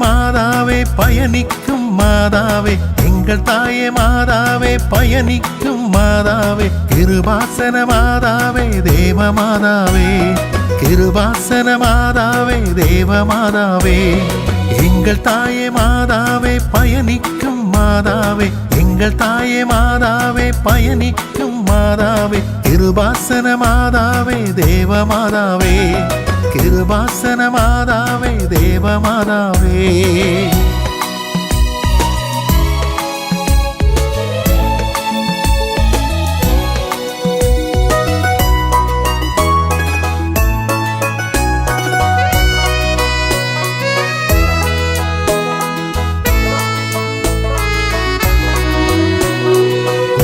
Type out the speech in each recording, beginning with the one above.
மாதாவே பயணிக்கும் மாதாவே. எங்கள் தாயே மாதாவே பயணிக்கும் மாதாவே. கிருபாசன மாதாவே தேவ மாதாவே. கிருபாசன மாதாவே தேவ மாதாவே. எங்கள் தாயே மாதாவே பயணிக்கும் மாதாவே. எங்கள் தாயே மாதாவே பயணிக்கும் மாதாவே. கிருபாசன மாதாவே தேவ மாதாவே. திருவாசன மாதாவே தேவ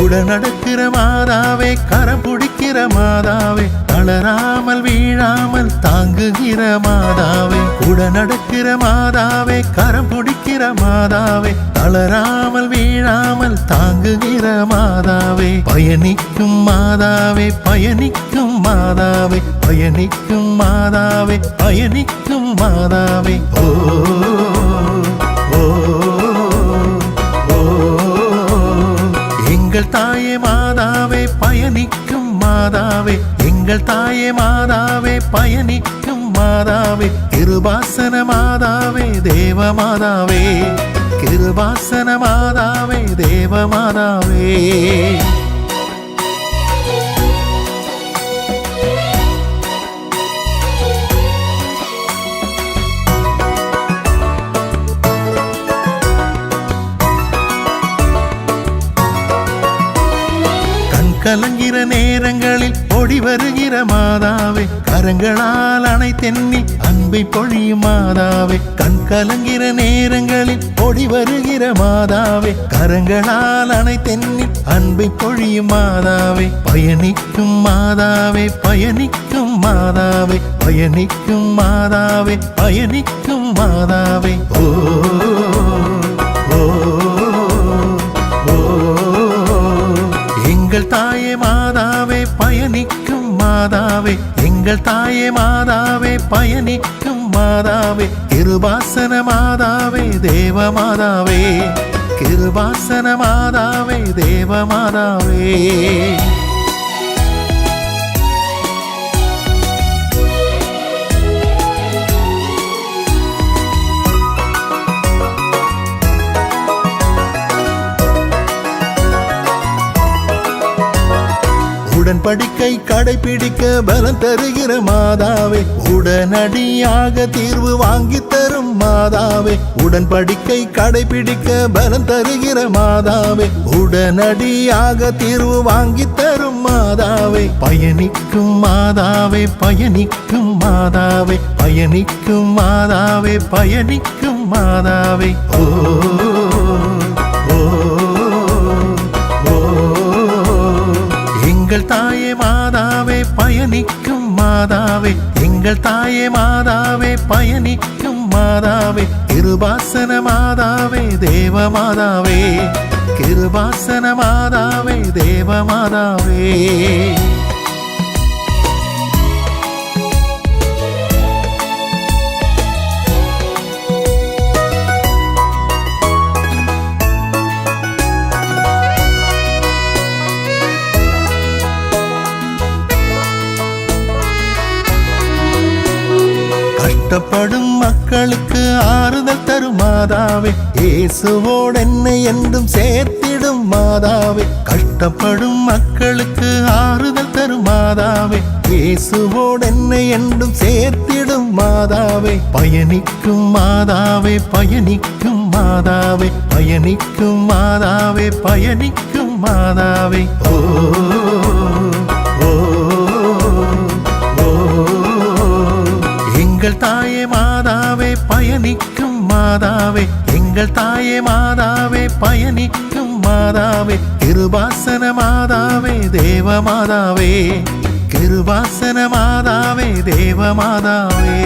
கூட நடக்கிற மாதாவே கரம் பிடிக்கிற மாதாவே தளராமல் வீழாமல் தாங்குகிற மாதாவே கூட நடக்கிற மாதாவே கரம் பிடிக்கிற மாதாவே தளராமல் வீழாமல் தாங்குகிற மாதாவே பயணிக்கும் மாதாவே பயணிக்கும் மாதாவே பயணிக்கும் மாதாவே பயணிக்கும் மாதாவே. ஓ மாதாவே பயணிக்கும் மாதாவே. எங்கள் தாயே மாதாவே பயணிக்கும் மாதாவே. கிருபாசன மாதாவே தேவ மாதாவே. கிருபாசன மாதாவே தேவ மாதாவே. கலங்கிற நேரங்களில் ஓடி வருகிற மாதாவே கரங்களால் அணை அன்பை பொழியும் மாதாவே கண் கலங்கிற நேரங்களில் ஓடி வருகிற மாதாவே கரங்களால் அணை அன்பை பொழியும் மாதாவே பயணிக்கும் மாதாவே பயணிக்கும் மாதாவே பயணிக்கும் மாதாவே பயணிக்கும் மாதாவே. ஓ ஓ. எங்கள் தாயே மாதாவே பயணிக்கும் மாதாவே. எங்கள் தாயே மாதாவே பயணிக்கும் மாதாவே. கிருபாசன மாதாவே தேவ மாதாவே. கிருபாசன மாதாவே தேவ மாதாவே. உடன்படிக்கை கடைபிடிக்க பலம் தருகிற மாதாவே. உடனடியாக தீர்வு வாங்கி தரும் மாதாவே. உடன்படிக்கை கடைபிடிக்க பலம் தருகிற மாதாவே. உடனடியாக தீர்வு வாங்கி தரும் மாதாவே. பயணிக்கும் மாதாவே பயணிக்கும் மாதாவே. பயணிக்கும் மாதாவே பயணிக்கும் மாதாவே. ஓ ஓ. பயணிக்கும் மாதாவே எங்கள் தாயே மாதாவே பயணிக்கும் மாதாவே கிருபாசன மாதாவே தேவ மாதாவே கிருபாசன மாதாவே தேவ மாதாவே. கஷ்டப்படும் மக்களுக்கு ஆறுதல் தரும் மாதாவே. இயேசுவோடு என்னை என்றும் சேர்த்திடும் மாதாவே. கஷ்டப்படும் மக்களுக்கு ஆறுதல் தரும் மாதாவே. இயேசுவோடு என்னை என்றும் சேர்த்திடும் மாதாவே. பயணிக்கும் மாதாவே பயணிக்கும் மாதாவே. பயணிக்கும் மாதாவே பயணிக்கும் மாதாவே. ஓ. பயணிக்கும் மாதாவே எங்கள் தாயே மாதாவே பயணிக்கும் மாதாவே கிருபாசன மாதாவே தேவ மாதாவே கிருபாசன மாதாவே தேவ மாதாவே.